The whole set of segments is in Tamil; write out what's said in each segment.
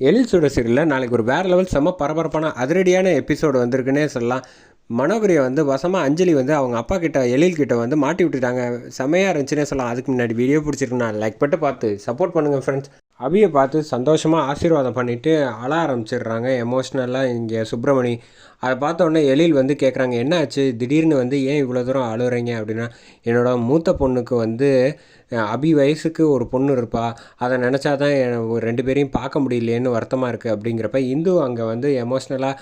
எழில் சுட சீரியலில் நாளைக்கு ஒரு வேறு லெவல் செம்ம பரபரப்பான அதிரடியான எபிசோடு வந்திருக்குன்னே சொல்லலாம். மனோகரியை வந்து வசமாக அஞ்சலி வந்து அவங்க அப்பா கிட்ட எழில் கிட்ட வந்து மாட்டி விட்டுட்டாங்க. செம்மையாக இருந்துச்சுன்னே சொல்லலாம். அதுக்கு முன்னாடி வீடியோ பிடிச்சிருக்கு நான் லைக் பட்டு பார்த்து சப்போர்ட் பண்ணுங்கள் ஃப்ரெண்ட்ஸ் அபியை பார்த்து சந்தோஷமாக ஆசீர்வாதம் பண்ணிவிட்டு அழ ஆரம்பிச்சிடுறாங்க. எமோஷ்னலாக இங்கே சுப்பிரமணி. அதை பார்த்த உடனே எழில் வந்து கேட்குறாங்க என்ன ஆச்சு திடீர்னு வந்து ஏன் இவ்வளோ தூரம் அழுகுறீங்க அப்படின்னா என்னோட மூத்த பொண்ணுக்கு வந்து அபி வயசுக்கு ஒரு பொண்ணு இருப்பா. அதை நினச்சா தான் ஒரு ரெண்டு பேரையும் பார்க்க முடியலையேன்னு வருத்தமாக இருக்குது அப்படிங்கிறப்ப இந்து அங்கே வந்து எமோஷ்னலாக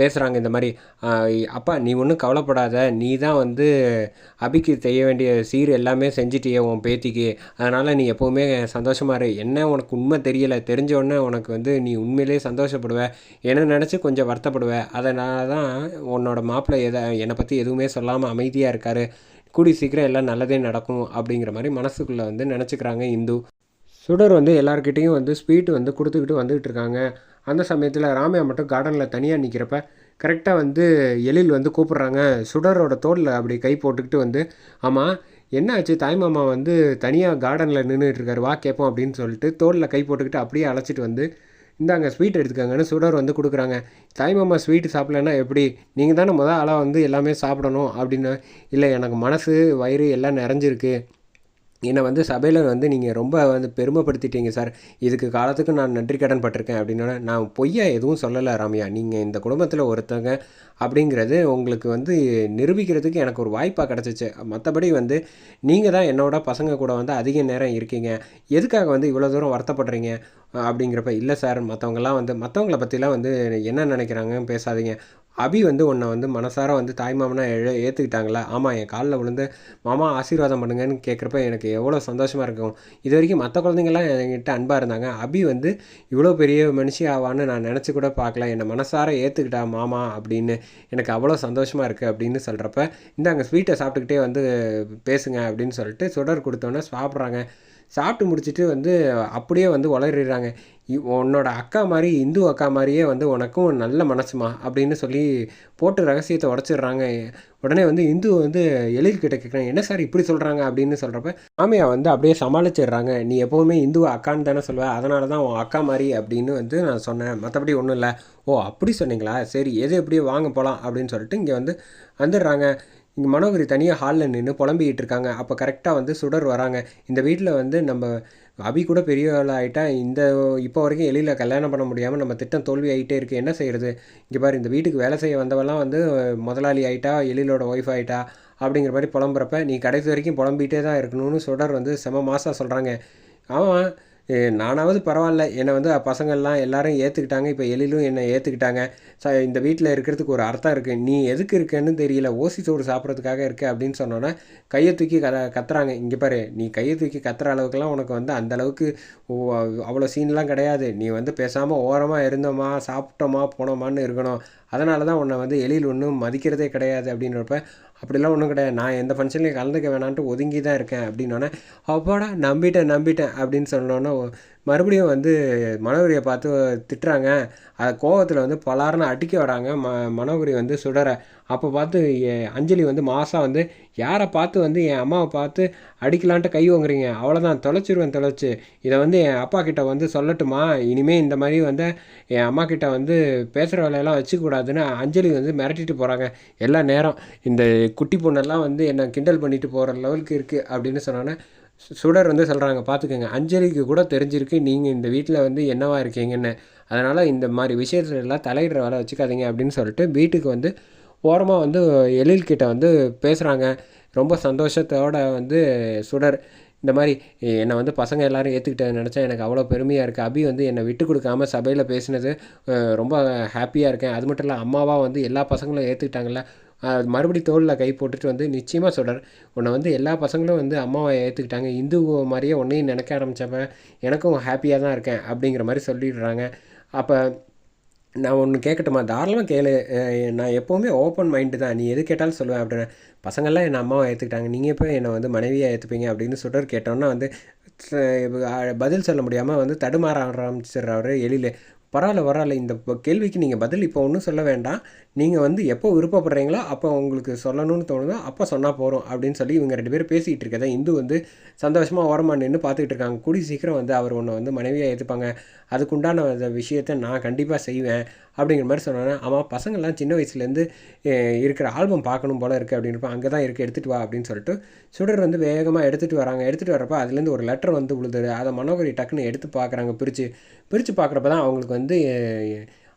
பேசுகிறாங்க இந்த மாதிரி அப்பா நீ ஒன்றும் கவலைப்படாத. நீ தான் வந்து அபிக்கு செய்ய வேண்டிய சீர் எல்லாமே செஞ்சிட்டியே உன் பேத்திக்கு. அதனால் நீ எப்போவுமே சந்தோஷமாக இரு. என்ன உனக்கு உண்மை தெரியலை. தெரிஞ்ச உடனே உனக்கு வந்து நீ உண்மையிலேயே சந்தோஷப்படுவ. என்ன நினச்சி கொஞ்சம் வருத்தப்படுவ. அதனால தான் உன்னோட மாப்பிள்ளை எதை என்னை பற்றி எதுவுமே சொல்லாமல் அமைதியாக இருக்காரு. கூடி சீக்கிரம் எல்லாம் நல்லதே நடக்கும் அப்படிங்கிற மாதிரி மனசுக்குள்ளே வந்து நினச்சிக்கிறாங்க இந்து. சுடர் வந்து எல்லாருக்கிட்டேயும் வந்து ஸ்வீட் வந்து கொடுத்துக்கிட்டு வந்துகிட்டு இருக்காங்க. அந்த சமயத்தில் ராமையா மட்டும் கார்டனில் தனியாக நிற்கிறப்ப கரெக்டாக வந்து எழில் வந்து கூப்பிட்றாங்க. சுடரோட தோளில் அப்படி கை போட்டுக்கிட்டு வந்து ஆமாம் என்ன ஆச்சு தாய்மாமா வந்து தனியாக கார்டனில் நின்றுட்டு இருக்காரு வா கேட்போம் அப்படின்னு சொல்லிட்டு தோளில் கை போட்டுக்கிட்டு அப்படியே அழைச்சிட்டு வந்து இந்தாங்க ஸ்வீட் எடுத்துக்கங்கன்னு சுடர் வந்து கொடுக்குறாங்க. தாய்மாமா ஸ்வீட் சாப்பிட்லன்னா எப்படி? நீங்கள் தானே முதல் ஆளாக வந்து எல்லாமே சாப்பிடணும் அப்படின்னு இல்லை எனக்கு மனசு வயிறு எல்லாம் நிறைஞ்சிருக்கு. என்னை வந்து சபையில் வந்து நீங்கள் ரொம்ப வந்து பெருமைப்படுத்திட்டீங்க சார். இதுக்கு காலத்துக்கு நான் நன்றி கடன் பட்டிருக்கேன் அப்படின்னா நான் பொய்யா எதுவும் சொல்லலை ராமையா. நீங்கள் இந்த குடும்பத்தில் ஒருத்தங்க அப்படிங்கிறது உங்களுக்கு வந்து நிரூபிக்கிறதுக்கு எனக்கு ஒரு வாய்ப்பாக கிடச்சிச்சு. மற்றபடி வந்து நீங்கள் தான் என்னோட பசங்க கூட வந்து அதிக நேரம் இருக்கீங்க. எதுக்காக வந்து இவ்வளோ தூரம் வருத்தப்படுறீங்க? அப்படிங்கிறப்ப இல்லை சார் மற்றவங்கலாம் வந்து மற்றவங்கள பற்றிலாம் வந்து என்ன நினைக்கிறாங்கன்னு பேசாதீங்க. அபி வந்து உன்னை வந்து மனசார வந்து தாய்மாமனா எழு ஏற்றுக்கிட்டாங்களா ஆமாம் என் காலில் விழுந்து மாமா ஆசீர்வாதம் பண்ணுங்கன்னு கேட்குறப்ப எனக்கு எவ்வளோ சந்தோஷமாக இருக்கும். இது வரைக்கும் மற்ற குழந்தைங்கள்லாம் என்கிட்ட அன்பாக இருந்தாங்க. அபி வந்து இவ்வளோ பெரிய மனுஷி ஆவான்னு நான் நினச்சி கூட பார்க்கல என்னை மனசார ஏற்றுக்கிட்டா மாமா அப்படின்னு எனக்கு அவ்வளோ சந்தோஷமாக இருக்குது அப்படின்னு சொல்கிறப்ப இந்த அங்கே ஸ்வீட்டை சாப்பிட்டுக்கிட்டே வந்து பேசுங்க அப்படின்னு சொல்லிட்டு சுடர் கொடுத்தோன்னே சாப்பிட்றாங்க. சாப்பிட்டு முடிச்சுட்டு வந்து அப்படியே வந்து உளறிடுறாங்க உன்னோட அக்கா மாதிரி இந்து அக்கா மாதிரியே வந்து உனக்கும் நல்ல மனசுமா அப்படின்னு சொல்லி போட்டு ரகசியத்தை உடச்சிடுறாங்க. உடனே வந்து இந்து வந்து எழில் கிட்ட கேட்குறாங்க என்ன சார் இப்படி சொல்கிறாங்க அப்படின்னு சொல்கிறப்ப மாமியா வந்து அப்படியே சமாளிச்சிடுறாங்க. நீ எப்போவுமே இந்துவை அக்கான்னு தானே சொல்லுவேன் அதனால தான் உன் அக்கா மாதிரி அப்படின்னு வந்து நான் சொன்னேன். மற்றபடி ஒன்றும் இல்லை. ஓ அப்படி சொன்னீங்களா? சரி எது எப்படியோ வாங்க போகலாம் அப்படின்னு சொல்லிட்டு இங்கே வந்து வந்துடுறாங்க. இங்கே மனோகரி தனியாக ஹாலில் நின்று புலம்பிக்கிட்டு இருக்காங்க. அப்போ கரெக்டாக வந்து சுடர் வராங்க. இந்த வீட்டில் வந்து நம்ம அபி கூட பெரிய ஆகிட்டா இந்த இப்போ வரைக்கும் எளியில் கல்யாணம் பண்ண முடியாமல் நம்ம திட்டம் தோல்வி ஆகிட்டே இருக்குது என்ன செய்கிறது இங்கே பாரு இந்த வீட்டுக்கு வேலை செய்ய வந்தவெல்லாம் வந்து முதலாளி ஆகிட்டா எழிலோட ஒய்ஃப் ஆகிட்டா அப்படிங்கிற மாதிரி புலம்புறப்ப நீ கடைசி வரைக்கும் புலம்பிகிட்டே தான் இருக்கணும்னு சுடர் வந்து செம மாதம் சொல்கிறாங்க ஆமாம் நானாவது பரவாயில்ல. என்னை வந்து பசங்கள்லாம் எல்லாரும் ஏற்றுக்கிட்டாங்க இப்போ எழிலும் என்னை ஏற்றுக்கிட்டாங்க ச இந்த வீட்டில் இருக்கிறதுக்கு ஒரு அர்த்தம் இருக்குது நீ எதுக்கு இருக்கேன்னு தெரியல. ஓசி சோறு சாப்பிட்றதுக்காக இருக்க அப்படின்னு சொன்னோன்னே கையை தூக்கி க கத்துறாங்க. இங்கே பாரு நீ கையை தூக்கி கத்துற அளவுக்குலாம் உனக்கு வந்து அந்தளவுக்கு அவ்வளோ சீன்லாம் கிடையாது. நீ வந்து பேசாமல் ஓரமாக இருந்தோமா சாப்பிட்டோமா போனோமான்னு இருக்கணும். அதனால தான் உன்னை வந்து எழில் ஒன்றும் மதிக்கிறதே கிடையாது அப்படின்றப்ப அப்படிலாம் ஒன்றும் கிடையாது. நான் எந்த ஃபங்க்ஷன்லையும் கலந்துக்க வேணான்ட்டு ஒதுங்கி தான் இருக்கேன் அப்படின்னோடனே அப்பாடா நம்பிட்டேன் நம்பிட்டேன் அப்படின்னு சொன்னோன்னே மறுபடியும் வந்து மனோகரியை பார்த்து திட்டுறாங்க. அது கோவத்தில் வந்து பலாருன்னு அடிக்க வராங்க. ம மனோகரி வந்து சுடற. அப்போ பார்த்து எ- அஞ்சலி வந்து மாதம் வந்து யாரை பார்த்து வந்து என் அம்மாவை பார்த்து அடிக்கலான்ட்டு கை வாங்குறீங்க அவ்வளோதான் தொலைச்சிருவேன் தொலைச்சி. இதை வந்து என் அப்பா கிட்ட வந்து சொல்லட்டுமா? இனிமேல் இந்த மாதிரி வந்து என் அம்மா கிட்ட வந்து பேசுகிற வேலையெல்லாம் வச்சுக்கூடாதுன்னு அஞ்சலி வந்து மிரட்டிட்டு போகிறாங்க எல்லா நேரம் இந்த குட்டி பொண்ணெல்லாம் வந்து என்னை கிண்டல் பண்ணிட்டு போகிற லெவலுக்கு இருக்குது அப்படின்னு சொன்னோன்னே சுடர் வந்து சொல்கிறாங்க பார்த்துக்கோங்க அஞ்சலிக்கு கூட தெரிஞ்சிருக்கு. நீங்கள் இந்த வீட்டில் வந்து என்னவா இருக்கீங்கன்னு. அதனால் இந்த மாதிரி விஷயத்துல எல்லாம் தலையிடுற வேலை வச்சுக்காதீங்க அப்படின்னு சொல்லிட்டு வீட்டுக்கு வந்து ஓரமாக வந்து எழில் கிட்ட வந்து பேசுகிறாங்க ரொம்ப சந்தோஷத்தோட வந்து சுடர் இந்த மாதிரி என்னை வந்து பசங்க எல்லாரும் ஏற்றுக்கிட்ட நினச்சா எனக்கு அவ்வளோ பெருமையாக இருக்குது அபி வந்து என்னை விட்டு கொடுக்காம சபையில் பேசினது ரொம்ப ஹாப்பியாக இருக்கேன். அது மட்டும் இல்லை அம்மாவாக வந்து எல்லா பசங்களும் ஏற்றுக்கிட்டாங்கல்ல அஹ், மறுபடி தோளில் கை போட்டுட்டு வந்து நிச்சயமாக சொல்கிறேன் உன்னை வந்து எல்லா பசங்களும் வந்து அம்மாவை ஏற்றுக்கிட்டாங்க இந்து மாதிரியே உன்னையும் நினைக்க ஆரம்பித்தப்ப எனக்கும் ஹாப்பியாக தான் இருக்கேன். அப்படிங்கிற மாதிரி சொல்லிடுறாங்க. அப்போ நான் ஒன்று கேட்கட்டுமா தாராளமாக கேளு. நான் எப்போவுமே ஓப்பன் மைண்டு தான். நீ எது கேட்டாலும் சொல்லுவேன் அப்படின்னு. பசங்கள்லாம் என் அம்மாவை ஏற்றுக்கிட்டாங்க நீங்கள் போய் என்னை வந்து மனைவியாக ஏற்றுப்பீங்க அப்படின்னு சுடர் கேட்டோன்னா வந்து பதில் சொல்ல முடியாமல் வந்து தடுமாற ஆரம்பிச்சிடுறவர் எழில். பரவாயில்ல பரவாயில்ல. இந்த கேள்விக்கு நீங்கள் பதில் இப்போ ஒன்றும் சொல்ல வேண்டாம். நீங்கள் வந்து எப்போ விருப்பப்படுறீங்களோ அப்போ உங்களுக்கு சொல்லணும்னு தோணுதோ அப்போ சொன்னால் போகிறோம் அப்படின்னு சொல்லி இவங்க ரெண்டு பேரும் பேசிகிட்டு இருக்கதை இந்து வந்து சந்தோஷமாக ஓரமாக நின்று பார்த்துக்கிட்டு இருக்காங்க. கூடி சீக்கிரம் வந்து அவர் உன்னை வந்து மனைவியாக ஏற்றுப்பாங்க அதுக்குண்டான அந்த விஷயத்தை நான் கண்டிப்பாக செய்வேன் அப்படிங்கிற மாதிரி சொன்னோன்னே ஆமாம் பசங்கள்லாம் சின்ன வயசுலேருந்து இருக்கிற ஆல்பம் பார்க்கணும் போல் இருக்குது அப்படின்றப்ப அங்கே தான் இருக்குது எடுத்துகிட்டு வா அப்படின்னு சொல்லிட்டு சுடர் வந்து வேகமாக எடுத்துகிட்டு வராங்க. எடுத்துகிட்டு வரப்போ அதுலேருந்து ஒரு லெட்டர் வந்து விழுது அதை மனோகரி டக்குன்னு எடுத்து பார்க்குறாங்க பிரித்து பிரித்து பார்க்குறப்ப தான் அவங்களுக்கு வந்து வந்து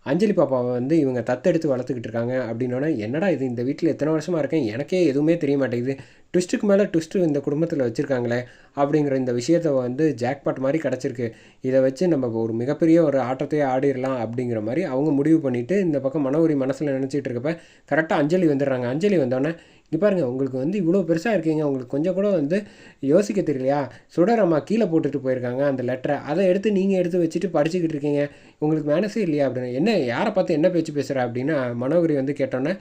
அஞ்சலி பாப்பாவை வந்து இவங்க தத்தெடுத்து வளர்த்துக்கிட்டு இருக்காங்க அப்படின்னோடனே என்னடா இது இந்த வீட்டில் எத்தனை வருஷமாக இருக்கேன் எனக்கே எதுவுமே தெரிய மாட்டேங்குது ட்விஸ்ட்டுக்கு மேலே ட்விஸ்ட்டு இந்த குடும்பத்தில் வச்சுருக்காங்களே அப்படிங்கிற இந்த விஷயத்த வந்து ஜாக்பாட் மாதிரி கிடச்சிருக்கு. இதை வச்சு நம்ம ஒரு மிகப்பெரிய ஒரு ஆட்டத்தையே ஆடிடலாம் அப்படிங்கிற மாதிரி அவங்க முடிவு பண்ணிவிட்டு இந்த பக்கம் மனோரி மனசில் நினச்சிட்டு இருக்கப்ப கரெக்டாக அஞ்சலி வந்துடுறாங்க. அஞ்சலி வந்தோடனே இங்கே பாருங்கள் உங்களுக்கு வந்து இவ்வளோ பெருசாக இருக்கீங்க. உங்களுக்கு கொஞ்சம் கூட வந்து யோசிக்க தெரியலையா? சுடரம்மா கீழே போட்டுட்டு போயிருக்காங்க அந்த லெட்டரை அதை எடுத்து நீங்கள் எடுத்து வச்சுட்டு படிச்சுக்கிட்டு இருக்கீங்க. உங்களுக்கு மேனஸே இல்லையா அப்படின்னு. என்ன யாரை பார்த்து என்ன பேச்சு பேசுகிற அப்படின்னு மனோகரி வந்து கேட்டோன்னே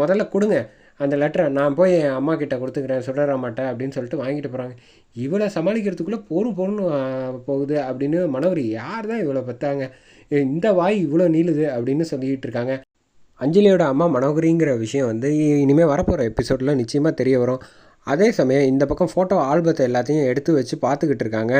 முதல்ல கொடுங்க. அந்த லெட்டரை நான் போய் என் அம்மா கிட்ட கொடுத்துக்கிறேன் சுடரம்மாட்ட அப்படின்னு சொல்லிட்டு வாங்கிட்டு போகிறாங்க இவளை சமாளிக்கிறதுக்குள்ளே போரும் போகணும் போகுது அப்படின்னு மனோகரி யார் தான் இவ்வளோ பார்த்தாங்க இந்த வாய் இவ்வளோ நீளுது அப்படின்னு சொல்லிக்கிட்டு இருக்காங்க. அஞ்சலியோட அம்மா மனோகரிங்கிற விஷயம் வந்து இனிமேல் வரப்போகிற எபிசோடில் நிச்சயமாக தெரிய வரும். அதே சமயம் இந்த பக்கம் ஃபோட்டோ ஆல்பத்தை எல்லாத்தையும் எடுத்து வச்சு பார்த்துக்கிட்டு இருக்காங்க.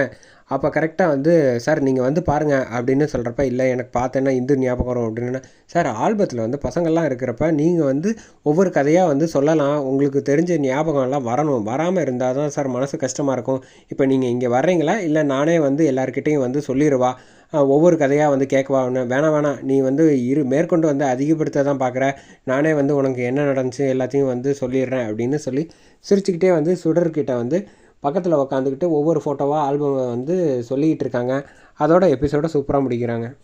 அப்போ கரெக்டாக வந்து சார் நீங்கள் வந்து பாருங்கள் அப்படின்னு சொல்கிறப்ப இல்லை எனக்கு பார்த்தேன்னா இந்து ஞாபகம் வரும் அப்படின்னு சார் ஆல்பத்தில் வந்து பசங்கள்லாம் இருக்கிறப்ப நீங்கள் வந்து ஒவ்வொரு கதையாக வந்து சொல்லலாம். உங்களுக்கு தெரிஞ்ச ஞாபகம்லாம் வரணும். வராமல் இருந்தால் தான் சார் மனசு கஷ்டமாக இருக்கும். இப்போ நீங்கள் இங்கே வர்றீங்களா? இல்லை நானே வந்து எல்லாருக்கிட்டேயும் வந்து சொல்லிடுவா ஒவ்வொரு கதையாக வந்து கேட்கவா ஒன்று வேணாம் வேணாம். நீ வந்து இரு மேற்கொண்டு வந்து அதிகப்படுத்த தான் பார்க்குற நானே வந்து உனக்கு என்ன நடந்துச்சு எல்லாத்தையும் வந்து சொல்லிடுறேன் அப்படின்னு சொல்லி சிரிச்சுக்கிட்டே வந்து சுடர்கிட்ட வந்து பக்கத்தில் உக்காந்துக்கிட்டு ஒவ்வொரு ஃபோட்டோவாக ஆல்பம் வந்து சொல்லிக்கிட்டு இருக்காங்க. அதோட எபிசோட சூப்பராக முடிக்கிறாங்க.